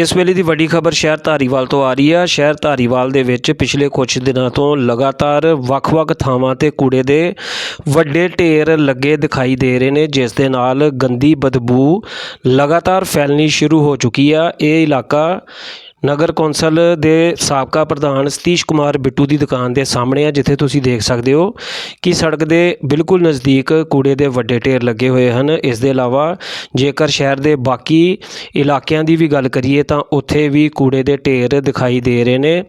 ਇਸ ਵੇਲੇ ਦੀ ਵੱਡੀ ਖਬਰ ਸ਼ਹਿਰ ਧਾਰੀਵਾਲ ਤੋਂ ਆ ਰਹੀ ਹੈ ਸ਼ਹਿਰ ਧਾਰੀਵਾਲ ਦੇ ਵਿੱਚ ਪਿਛਲੇ ਕੁਝ ਦਿਨਾਂ ਤੋਂ ਲਗਾਤਾਰ ਵੱਖ-ਵੱਖ ਥਾਵਾਂ ਤੇ ਕੂੜੇ ਦੇ ਵੱਡੇ ਢੇਰ ਲੱਗੇ ਦਿਖਾਈ ਦੇ ਰਹੇ ਨੇ, ਜਿਸ ਦੇ ਨਾਲ ਗੰਦੀ ਬਦਬੂ ਲਗਾਤਾਰ ਫੈਲਣੀ ਸ਼ੁਰੂ ਹੋ ਚੁੱਕੀ ਆ। ਇਹ ਇਲਾਕਾ ਨਗਰ ਕੌਂਸਲ ਦੇ ਸਾਬਕਾ ਪ੍ਰਧਾਨ ਸਤੀਸ਼ ਕੁਮਾਰ ਬਿੱਟੂ ਦੀ ਦੁਕਾਨ ਦੇ ਸਾਹਮਣੇ ਆ, ਜਿੱਥੇ ਤੁਸੀਂ ਦੇਖ ਸਕਦੇ ਹੋ ਕਿ ਸੜਕ ਦੇ ਬਿਲਕੁਲ ਨਜ਼ਦੀਕ ਕੂੜੇ ਦੇ ਵੱਡੇ ਢੇਰ ਲੱਗੇ ਹੋਏ ਹਨ। ਇਸ ਦੇ ਇਲਾਵਾ ਜੇਕਰ ਸ਼ਹਿਰ ਦੇ ਬਾਕੀ ਇਲਾਕਿਆਂ ਦੀ ਵੀ ਗੱਲ ਕਰੀਏ ਤਾਂ ਉੱਥੇ ਵੀ ਕੂੜੇ ਦੇ ਢੇਰ ਦਿਖਾਈ ਦੇ ਰਹੇ ਨੇ।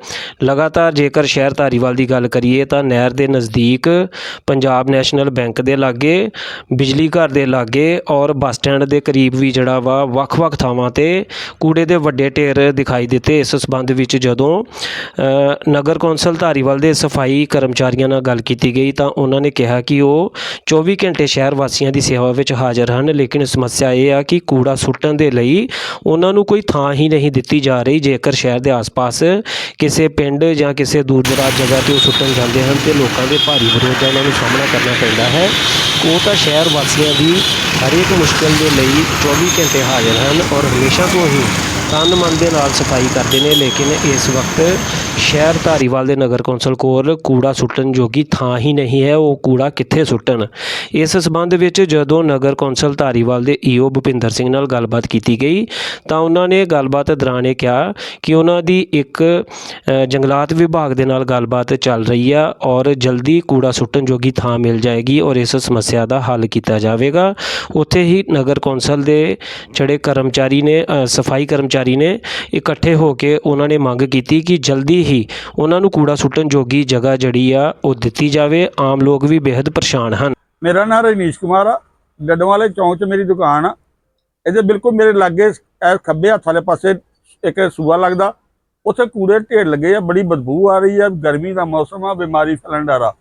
ਲਗਾਤਾਰ ਜੇਕਰ ਸ਼ਹਿਰ ਧਾਰੀਵਾਲ ਦੀ ਗੱਲ ਕਰੀਏ ਤਾਂ ਨਹਿਰ ਦੇ ਨਜ਼ਦੀਕ ਪੰਜਾਬ ਨੈਸ਼ਨਲ ਬੈਂਕ ਦੇ ਲਾਗੇ, ਬਿਜਲੀ ਘਰ ਦੇ ਲਾਗੇ ਔਰ ਬੱਸ ਸਟੈਂਡ ਦੇ ਕਰੀਬ ਵੀ ਜਿਹੜਾ ਵਾ ਵੱਖ-ਵੱਖ ਥਾਵਾਂ ਤੇ ਕੂੜੇ ਦੇ ਵੱਡੇ ਢੇਰ ਦਿਖਾਈ ਦੇ ਦਿੱਤੇ ਇਸ ਸਬੰਧ ਵਿੱਚ ਜਦੋਂ ਨਗਰ ਕੌਂਸਲ ਧਾਰੀਵਾਲ ਦੇ ਸਫ਼ਾਈ ਕਰਮਚਾਰੀਆਂ ਨਾਲ ਗੱਲ ਕੀਤੀ ਗਈ ਤਾਂ ਉਹਨਾਂ ਨੇ ਕਿਹਾ ਕਿ ਉਹ 24 ਘੰਟੇ ਸ਼ਹਿਰ ਵਾਸੀਆਂ ਦੀ ਸੇਵਾ ਵਿੱਚ ਹਾਜ਼ਰ ਹਨ, ਲੇਕਿਨ ਸਮੱਸਿਆ ਇਹ ਆ ਕਿ ਕੂੜਾ ਸੁੱਟਣ ਦੇ ਲਈ ਉਹਨਾਂ ਨੂੰ ਕੋਈ ਥਾਂ ਹੀ ਨਹੀਂ ਦਿੱਤੀ ਜਾ ਰਹੀ। ਜੇਕਰ ਸ਼ਹਿਰ ਦੇ ਆਸ-ਪਾਸ ਕਿਸੇ ਪਿੰਡ ਜਾਂ ਕਿਸੇ ਦੂਰ ਦਰਾਜ ਜਗ੍ਹਾ ਤੇ ਉਹ ਸੁੱਟਣ ਜਾਂਦੇ ਹਨ ਤੇ ਲੋਕਾਂ ਦੇ ਭਾਰੀ ਵਿਰੋਧ ਦਾ ਉਹਨਾਂ ਨੂੰ ਸਾਹਮਣਾ ਕਰਨਾ ਪੈਂਦਾ ਹੈ, ਉਹ ਤਾਂ ਸ਼ਹਿਰ ਵਾਸੀਆਂ ਦੀ ਹਰੇਕ ਮੁਸ਼ਕਲ ਦੇ ਲਈ 24 ਘੰਟੇ ਹਾਜ਼ਰ ਹਨ ਔਰ ਹਮੇਸ਼ਾ ਤੋਂ ਹੀ ਤਨ ਮਨ ਦੇ ਨਾਲ ਸਫ਼ਾਈ ਕਰਦੇ ਨੇ, ਲੇਕਿਨ ਇਸ ਵਕਤ ਸ਼ਹਿਰ ਧਾਰੀਵਾਲ ਦੇ ਨਗਰ ਕੌਂਸਲ ਕੋਲ ਕੂੜਾ ਸੁੱਟਣ ਜੋਗੀ ਥਾਂ ਹੀ ਨਹੀਂ ਹੈ, ਉਹ ਕੂੜਾ ਕਿੱਥੇ ਸੁੱਟਣ? ਇਸ ਸਬੰਧ ਵਿੱਚ ਜਦੋਂ ਨਗਰ ਕੌਂਸਲ ਧਾਰੀਵਾਲ ਦੇ ਈਓ ਭੁਪਿੰਦਰ ਸਿੰਘ ਨਾਲ ਗੱਲਬਾਤ ਕੀਤੀ ਗਈ, ਤਾਂ ਉਹਨਾਂ ਨੇ ਗੱਲਬਾਤ ਦੌਰਾਨ ਇਹ ਕਿਹਾ ਕਿ ਉਹਨਾਂ ਦੀ ਇੱਕ ਜੰਗਲਾਤ ਵਿਭਾਗ ਦੇ ਨਾਲ ਗੱਲਬਾਤ ਚੱਲ ਰਹੀ ਆ ਔਰ ਜਲਦੀ ਕੂੜਾ ਸੁੱਟਣ ਜੋਗੀ ਥਾਂ ਮਿਲ ਜਾਏਗੀ ਔਰ ਇਸ ਸਮੱਸਿਆ ਦਾ ਹੱਲ ਕੀਤਾ ਜਾਵੇਗਾ। ਉੱਥੇ ਹੀ ਨਗਰ ਕੌਂਸਲ ਦੇ ਜਿਹੜੇ ਕਰਮਚਾਰੀ ਨੇ ਸਫ਼ਾਈ ਕਰਮਚਾਰੀ ਨੇ ਇਕੱਠੇ ਹੋ ਕੇ ਉਹਨਾਂ ਨੇ ਮੰਗ ਕੀਤੀ ਕਿ ਜਲਦੀ ਹੀ ਉਹਨਾਂ ਨੂੰ ਕੂੜਾ ਸੁੱਟਣ ਜੋਗੀ ਜਗ੍ਹਾ ਜਿਹੜੀ ਆ, ਉਹ ਦਿੱਤੀ ਜਾਵੇ। ਆਮ ਲੋਕ ਵੀ ਬੇहद ਪਰੇਸ਼ਾਨ ਹਨ। ਮੇਰਾ ਨਾਮ ਰਜਨੀਸ਼ ਕੁਮਾਰ ਆ। ਡੱਡੋਂ ਵਾਲੇ ਚੌਂਕ 'ਚ ਮੇਰੀ ਦੁਕਾਨ ਆ। ਇਹਦੇ ਬਿਲਕੁਲ ਮੇਰੇ ਲਾਗੇ ਇਹ ਖੱਬੇ ਹੱਥ ਵਾਲੇ ਪਾਸੇ ਇੱਕ ਸੂਆ ਲੱਗਦਾ। ਉੱਥੇ ਕੂੜੇ ਢੇਰ ਲੱਗੇ ਆ, ਬੜੀ ਬਦਬੂ ਆ ਰਹੀ ਆ। ਗਰਮੀ ਦਾ ਮੌਸਮ ਆ, ਬਿਮਾਰੀ ਫੈਲਣ ਦਾ ਰਾ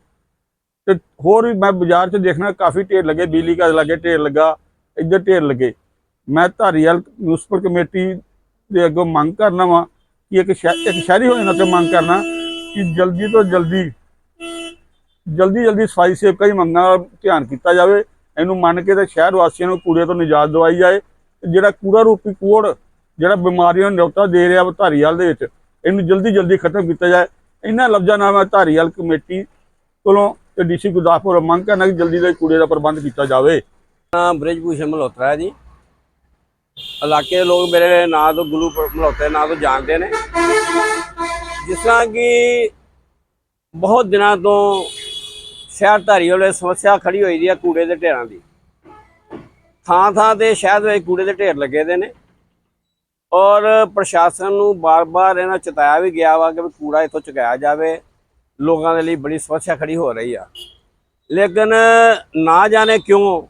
ਤੇ ਹੋਰ ਵੀ ਮੈਂ ਬਾਜ਼ਾਰ 'ਚ ਦੇਖਣਾ, ਕਾਫੀ ਢੇਰ ਲੱਗੇ। ਬਿਜਲੀ ਘਰ ਲੱਗੇ ਢੇਰ ਲੱਗਾ, ਇੱਧਰ ਢੇਰ ਲੱਗੇ। ਮੈਂ ਧਾਰੀਵਾਲ ਮਿਊਨਿਸਪਲ ਕਮੇਟੀ ਦੇ ਅੱਗੋਂ ਮੰਗ ਕਰਨਾ ਵਾ ਕਿ ਇੱਕ ਸ਼ਹਿ- ਇੱਕ ਸ਼ਹਿਰੀ ਹੋਣ ਨਾਲ ਤੇ ਮੰਗ ਕਰਨਾ ਕਿ ਜਲਦੀ ਤੋਂ ਜਲਦੀ ਜਲਦੀ ਜਲਦੀ ਸਫ਼ਾਈ ਸੇਵਕਾਂ ਦੀ ਮੰਗਾਂ ਦਾ ਧਿਆਨ ਕੀਤਾ ਜਾਵੇ। ਇਹਨੂੰ ਮੰਨ ਕੇ ਤੇ ਸ਼ਹਿਰ ਵਾਸੀਆਂ ਨੂੰ ਕੂੜੇ ਤੋਂ ਨਿਜਾਤ ਦਵਾਈ ਜਾਏ। ਜਿਹੜਾ ਕੂੜਾ ਰੂਪੀ ਕੋੜ, ਜਿਹੜਾ ਬਿਮਾਰੀਆਂ ਨੂੰ ਨਿਉਤਾ ਦੇ ਰਿਹਾ ਵਾ ਧਾਰੀਵਾਲ ਦੇ ਵਿੱਚ, ਇਹਨੂੰ ਜਲਦੀ ਜਲਦੀ ਖਤਮ ਕੀਤਾ ਜਾਏ। ਇਹਨਾਂ ਲਫ਼ਜ਼ਾਂ ਨਾਲ ਮੈਂ ਧਾਰੀਵਾਲ ਕਮੇਟੀ ਕੋਲੋਂ ਤੇ ਡੀਸੀ ਗੁਰਦਾਸਪੁਰ ਮੰਗ ਕਰਨਾ ਕਿ ਜਲਦੀ ਦੇ ਕੂੜੇ ਦਾ ਪ੍ਰਬੰਧ ਕੀਤਾ ਜਾਵੇ। ਨਾਮ ਬ੍ਰਿਜਭੂਸ਼ਣ ਮਲਹੋਤਰਾ ਹੈ ਜੀ। ਇਲਾਕੇ ਦੇ ਲੋਕ ਮੇਰੇ ਨਾਂ ਤੋਂ ਗੁਰੂ ਮਲੌਤੇ ਨਾਂ ਤੋਂ ਜਾਣਦੇ ਨੇ। ਜਿਸ ਤਰ੍ਹਾਂ ਕਿ ਬਹੁਤ ਦਿਨਾਂ ਤੋਂ ਸ਼ਹਿਰ ਧਾਰੀਵਾਲ ਵਿੱਚ ਸਮੱਸਿਆ ਖੜੀ ਹੋਈ ਦੀ ਹੈ ਕੂੜੇ ਦੇ ਢੇਰਾਂ ਦੀ। ਥਾਂ ਥਾਂ ਤੇ ਸ਼ਹਿਰ ਵਿੱਚ ਕੂੜੇ ਦੇ ਢੇਰ ਲੱਗੇ ਦੇ ਨੇ। ਔਰ ਪ੍ਰਸ਼ਾਸਨ ਨੂੰ ਬਾਰ-ਬਾਰ ਇਹਨਾਂ ਚਤਾਇਆ ਵੀ ਗਿਆ ਵਾ ਕਿ ਵੀ ਕੂੜਾ ਇੱਥੋਂ ਚੁਕਾਇਆ ਜਾਵੇ। ਲੋਕਾਂ ਦੇ ਲਈ ਬੜੀ ਸਮੱਸਿਆ ਖੜੀ ਹੋ ਰਹੀ ਆ। ਲੇਕਿਨ ਨਾ ਜਾਣੇ ਕਿਉਂ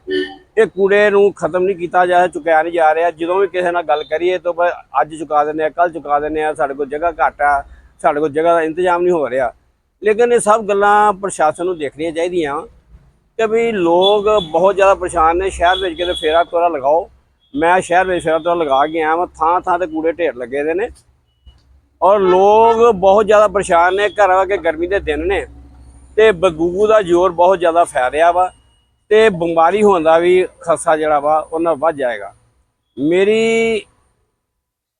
ਇਹ ਕੂੜੇ ਨੂੰ ਖਤਮ ਨਹੀਂ ਕੀਤਾ ਜਾ ਚੁੱਕਿਆ ਨਹੀਂ ਜਾ ਰਿਹਾ। ਜਦੋਂ ਵੀ ਕਿਸੇ ਨਾਲ ਗੱਲ ਕਰੀਏ ਤਾਂ ਅੱਜ ਚੁਕਾ ਦਿੰਦੇ ਆ ਕੱਲ ਚੁਕਾ ਦਿੰਦੇ ਆ, ਸਾਡੇ ਕੋਲ ਜਗ੍ਹਾ ਘੱਟ ਆ, ਸਾਡੇ ਕੋਲ ਜਗ੍ਹਾ ਦਾ ਇੰਤਜ਼ਾਮ ਨਹੀਂ ਹੋ ਰਿਹਾ। ਲੇਕਿਨ ਇਹ ਸਭ ਗੱਲਾਂ ਪ੍ਰਸ਼ਾਸਨ ਨੂੰ ਦੇਖਣੀਆਂ ਚਾਹੀਦੀਆਂ ਕਿ ਵੀ ਲੋਕ ਬਹੁਤ ਜ਼ਿਆਦਾ ਪਰੇਸ਼ਾਨ ਨੇ, ਸ਼ਹਿਰ ਵਿੱਚ ਕਿਤੇ ਫੇਰਾ ਤੋਰਾ ਲਗਾਓ। ਮੈਂ ਸ਼ਹਿਰ ਵਿੱਚ ਫੇਰਾ ਤੋਰਾ ਲਗਾ ਕੇ ਆਇਆ ਵਾਂ ਥਾਂ ਥਾਂ ਤੇ ਕੂੜੇ ਢੇਰ ਲੱਗੇ ਦੇ ਨੇ। ਔਰ ਲੋਕ ਬਹੁਤ ਜ਼ਿਆਦਾ ਪਰੇਸ਼ਾਨ ਨੇ, ਘਰਾਂ ਆ ਕੇ ਗਰਮੀ ਦੇ ਦਿਨ ਨੇ ਤੇ ਬਦਬੂ ਦਾ ਜ਼ੋਰ ਬਹੁਤ ਜ਼ਿਆਦਾ ਫੈਲ ਰਿਹਾ ਵਾ। ਤੇ ਬਿਮਾਰੀ ਹੋਣ ਦਾ ਵੀ ਖਸਾ ਜਿਹੜਾ ਵਾ, ਉਹਨਾਂ ਵੱਧ ਜਾਏਗਾ। ਮੇਰੀ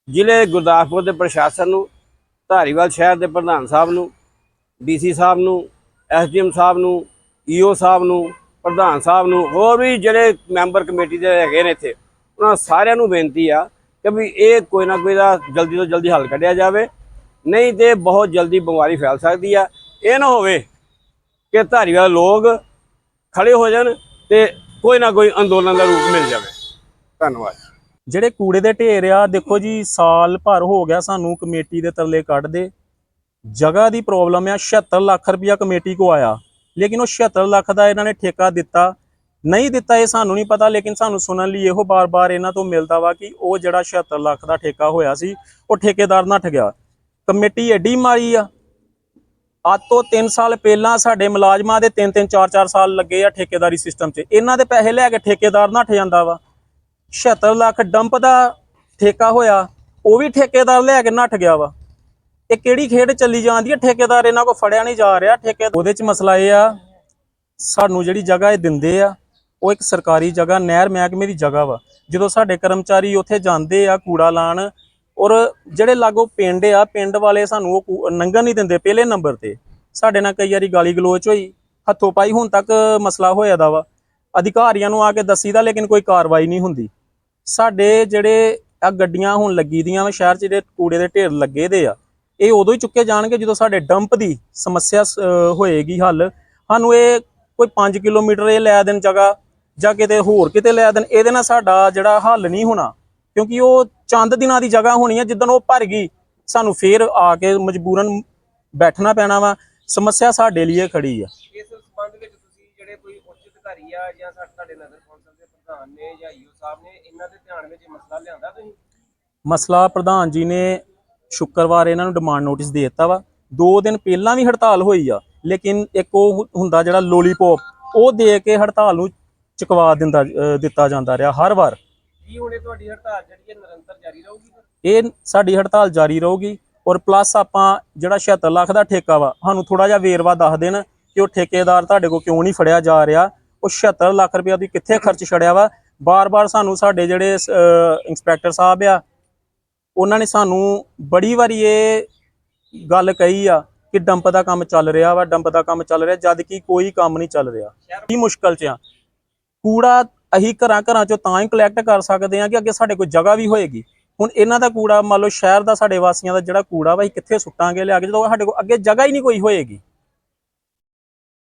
ਜ਼ਿਲ੍ਹੇ ਗੁਰਦਾਸਪੁਰ ਦੇ ਪ੍ਰਸ਼ਾਸਨ ਨੂੰ, ਧਾਰੀਵਾਲ ਸ਼ਹਿਰ ਦੇ ਪ੍ਰਧਾਨ ਸਾਹਿਬ ਨੂੰ, ਡੀਸੀ ਸਾਹਿਬ ਨੂੰ, ਐਸਡੀਐਮ ਸਾਹਿਬ ਨੂੰ, ਈਓ ਸਾਹਿਬ ਨੂੰ, ਪ੍ਰਧਾਨ ਸਾਹਿਬ ਨੂੰ, ਹੋਰ ਵੀ ਜਿਹੜੇ ਮੈਂਬਰ ਕਮੇਟੀ ਦੇ ਹੈਗੇ ਨੇ ਇੱਥੇ, ਉਹਨਾਂ ਸਾਰਿਆਂ ਨੂੰ ਬੇਨਤੀ ਆ ਕਿ ਵੀ ਇਹ ਕੋਈ ਨਾ ਕੋਈ ਦਾ ਜਲਦੀ ਤੋਂ ਜਲਦੀ ਹੱਲ ਕੱਢਿਆ ਜਾਵੇ। ਨਹੀਂ ਤੇ ਬਹੁਤ ਜਲਦੀ ਬਿਮਾਰੀ ਫੈਲ ਸਕਦੀ ਆ। ਇਹ ਨਾ ਹੋਵੇ ਕਿ ਧਾਰੀਵਾਲ ਲੋਕ ਖੜੇ ਹੋ ਜਾਣ ਤੇ ਕੋਈ ਨਾ ਕੋਈ ਅੰਦੋਲਨ ਦਾ ਰੂਪ ਮਿਲ ਜਾਵੇ। ਧੰਨਵਾਦ। ਜਿਹੜੇ ਕੂੜੇ ਦੇ ਢੇਰ ਆ ਦੇਖੋ ਜੀ ਸਾਲ ਭਰ ਹੋ ਗਿਆ ਸਾਨੂੰ ਕਮੇਟੀ ਦੇ ਤਰਲੇ ਕੱਢਦੇ। ਜਗ੍ਹਾ ਦੀ ਪ੍ਰੋਬਲਮ ਆ 76 ਲੱਖ ਰੁਪਇਆ ਕਮੇਟੀ ਕੋ ਆਇਆ। ਲੇਕਿਨ ਉਹ 76 ਲੱਖ ਦਾ ਇਹਨਾਂ ਨੇ ਠੇਕਾ ਦਿੱਤਾ। ਨਹੀਂ ਦਿੱਤਾ ਇਹ ਸਾਨੂੰ ਨਹੀਂ ਪਤਾ ਲੇਕਿਨ ਸਾਨੂੰ ਸੁਣਨ ਲਈ ਇਹੋ ਬਾਰ-ਬਾਰ ਇਹਨਾਂ ਤੋਂ ਮਿਲਦਾ ਵਾ ਕਿ ਉਹ ਜਿਹੜਾ 76 ਲੱਖ ਦਾ ਠੇਕਾ ਹੋਇਆ ਸੀ ਉਹ ਠੇਕੇਦਾਰ ਨੱਠ ਗਿਆ। ਕਮੇਟੀ ਐਡੀ ਮਾਰੀ ਆ ਅੱਜ ਤੋਂ 3 ਸਾਲ ਪਹਿਲਾਂ ਸਾਡੇ ਮੁਲਾਜ਼ਮਾਂ ਦੇ 3-3 4-4 ਸਾਲ ਲੱਗੇ ਆ ਠੇਕੇਦਾਰੀ ਸਿਸਟਮ 'ਚ। ਇਹਨਾਂ ਦੇ ਪੈਸੇ ਲੈ ਕੇ ਠੇਕੇਦਾਰ ਨੱਠ ਜਾਂਦਾ ਵਾ। 76 ਲੱਖ ਡੰਪ ਦਾ ਠੇਕਾ ਹੋਇਆ, ਉਹ ਵੀ ਠੇਕੇਦਾਰ ਲੈ ਕੇ ਨੱਠ ਗਿਆ ਵਾ। ਇਹ ਕਿਹੜੀ ਖੇਡ ਚੱਲੀ ਜਾਂਦੀ ਹੈ ਠੇਕੇਦਾਰ ਇਹਨਾਂ ਕੋ ਫੜਿਆ ਨਹੀਂ ਜਾ ਰਿਹਾ। ਠੇਕੇ ਉਹਦੇ 'ਚ ਮਸਲਾ ਇਹ ਆ, ਸਾਨੂੰ ਜਿਹੜੀ ਜਗ੍ਹਾ ਇਹ ਦਿੰਦੇ ਆ, ਉਹ ਇੱਕ ਸਰਕਾਰੀ ਜਗ੍ਹਾ, ਨਹਿਰ ਮਹਿਕਮੇ ਦੀ ਜਗ੍ਹਾ ਵਾ। ਜਦੋਂ ਸਾਡੇ ਕਰਮਚਾਰੀ ਉੱਥੇ ਜਾਂਦੇ ਆ ਕੂੜਾ ਲਾਣ ਔਰ ਜਿਹੜੇ ਲਾਗੋ ਪਿੰਡ ਆ, ਪਿੰਡ ਵਾਲੇ ਸਾਨੂੰ ਉਹ ਕੂ- ਲੰਘਣ ਨਹੀਂ ਦਿੰਦੇ ਪਹਿਲੇ ਨੰਬਰ ਤੇ। ਸਾਡੇ ਨਾਲ ਕਈ ਵਾਰੀ ਗਾਲੀ ਗਲੋਚ ਹੋਈ, ਹੱਥੋਂ ਪਾਈ, ਹੁਣ ਤੱਕ ਮਸਲਾ ਹੋਇਆ ਦਾ ਵਾ। ਅਧਿਕਾਰੀਆਂ ਨੂੰ ਆ ਕੇ ਦੱਸੀਦਾ ਲੇਕਿਨ ਕੋਈ ਕਾਰਵਾਈ ਨਹੀਂ ਹੁੰਦੀ। ਸਾਡੇ ਜਿਹੜੇ ਆ ਗੱਡੀਆਂ ਹੁਣ ਲੱਗੀ ਦੀਆਂ ਵਾ, ਸ਼ਹਿਰ 'ਚ ਜਿਹੜੇ ਕੂੜੇ ਦੇ ਢੇਰ ਲੱਗੇ ਦੇ ਆ, ਇਹ ਉਦੋਂ ਹੀ ਚੁੱਕੇ ਜਾਣਗੇ ਜਦੋਂ ਸਾਡੇ ਡੰਪ ਦੀ ਸਮੱਸਿਆ ਸ- ਹੋਏਗੀ ਹੱਲ। ਸਾਨੂੰ ਇਹ ਕੋਈ 5 ਕਿਲੋਮੀਟਰ ਇਹ ਲੈ ਦੇਣ ਜਗ੍ਹਾ ਜਾਂ ਕਿਤੇ ਹੋਰ ਕਿਤੇ ਲੈ ਦੇਣ, ਇਹਦੇ ਨਾਲ ਸਾਡਾ ਜਿਹੜਾ ਹੱਲ ਨਹੀਂ ਹੋਣਾ। ਕਿਉਂਕਿ ਉਹ ਚੰਦ ਦਿਨਾਂ ਦੀ ਜਗ੍ਹਾ ਹੋਣੀ ਹੈ ਜਿੱਦਣ ਉਹ ਭਰ ਗਈ ਸਾਨੂੰ ਫੇਰ ਆ ਕੇ ਮਜਬੂਰਨ ਬੈਠਣਾ ਪੈਣਾ ਵਾ। ਸਮੱਸਿਆ ਸਾਡੇ ਲਈ ਖੜੀ ਆ। ਇਸ ਸੰਬੰਧ ਵਿੱਚ ਤੁਸੀਂ ਜਿਹੜੇ ਕੋਈ ਉੱਚ ਅਧਿਕਾਰੀ ਆ ਜਾਂ ਸਾਡੇ ਤੁਹਾਡੇ ਨਗਰ ਕੌਂਸਲ ਦੇ ਪ੍ਰਧਾਨ ਨੇ ਜਾਂ ਈਓ ਸਾਹਿਬ ਨੇ ਇਹਨਾਂ ਦੇ ਧਿਆਨ ਵਿੱਚ ਇਹ ਮਸਲਾ ਲਿਆਂਦਾ ਤੁਸੀਂ? ਮਸਲਾ ਪ੍ਰਧਾਨ ਜੀ ਨੇ ਸ਼ੁੱਕਰਵਾਰ ਇਹਨਾਂ ਨੂੰ ਡਿਮਾਂਡ ਨੋਟਿਸ ਦੇ ਦਿੱਤਾ ਵਾ। ਦੋ ਦਿਨ ਪਹਿਲਾਂ ਵੀ ਹੜਤਾਲ ਹੋਈ ਆ ਲੇਕਿਨ ਇੱਕ ਉਹ ਹੁੰਦਾ ਜਿਹੜਾ ਲੋਲੀਪੌਪ ਉਹ ਦੇ ਕੇ ਹੜਤਾਲ ਨੂੰ ਚੁਕਵਾ ਦਿੰਦਾ ਦਿੱਤਾ ਜਾਂਦਾ ਰਿਹਾ ਹਰ ਵਾਰ। ਕੀ ਹੁਣ ਇਹ ਤੁਹਾਡੀ ਹੜਤਾਲ ਜਿਹੜੀ ਹੈ ਨਿਰੰਤਰ ਜਾਰੀ ਰਹੂਗੀ ਇਹ ਸਾਡੀ ਹੜਤਾਲ ਜਾਰੀ ਰਹੂਗੀ ਔਰ ਪਲੱਸ ਆਪਾਂ ਜਿਹੜਾ 76 ਲੱਖ ਦਾ ਠੇਕਾ ਵਾ ਸਾਨੂੰ ਥੋੜਾ ਜਿਹਾ ਵੇਰਵਾ ਦੱਸ ਦੇਣ ਕਿ ਉਹ ਠੇਕੇਦਾਰ ਤੁਹਾਡੇ ਕੋਲ ਕਿਉਂ ਨਹੀਂ ਫੜਿਆ ਜਾ ਰਿਹਾ। ਉਹ 76 ਲੱਖ ਰੁਪਇਆ ਦੀ ਕਿੱਥੇ ਖਰਚ ਛੜਿਆ ਵਾ? ਬਾਰ-ਬਾਰ ਸਾਨੂੰ ਸਾਡੇ ਜਿਹੜੇ ਇੰਸਪੈਕਟਰ ਸਾਹਿਬ ਆ ਉਹਨਾਂ ਨੇ ਸਾਨੂੰ ਬੜੀ ਵਾਰੀ ਇਹ ਗੱਲ ਕਹੀ ਆ ਕਿ ਡੰਪ ਦਾ ਕੰਮ ਚੱਲ ਰਿਹਾ ਵਾ ਡੰਪ ਦਾ ਕੰਮ ਚੱਲ ਰਿਹਾ ਜਦ ਕਿ ਕੋਈ ਕੰਮ ਨਹੀਂ ਚੱਲ ਰਿਹਾ। ਕੀ ਮੁਸ਼ਕਲ 'ਚ ਆ? ਕੂੜਾ ਅਸੀਂ ਘਰਾਂ ਘਰਾਂ ਚੋਂ ਤਾਂ ਹੀ ਕਲੈਕਟ ਕਰ ਸਕਦੇ ਹਾਂ ਕਿ ਅੱਗੇ ਸਾਡੇ ਕੋਲ ਜਗ੍ਹਾ ਵੀ ਹੋਏਗੀ। ਹੁਣ ਇਹਨਾਂ ਦਾ ਕੂੜਾ ਮੰਨ ਲਓ ਸ਼ਹਿਰ ਦਾ ਸਾਡੇ ਵਾਸੀਆਂ ਦਾ ਜਿਹੜਾ ਕੂੜਾ ਵਾ, ਅਸੀਂ ਕਿੱਥੇ ਸੁੱਟਾਂਗੇ ਲਿਆ ਕੇ, ਜਦੋਂ ਸਾਡੇ ਕੋਲ ਅੱਗੇ ਜਗ੍ਹਾ ਹੀ ਨਹੀਂ ਕੋਈ ਹੋਏਗੀ।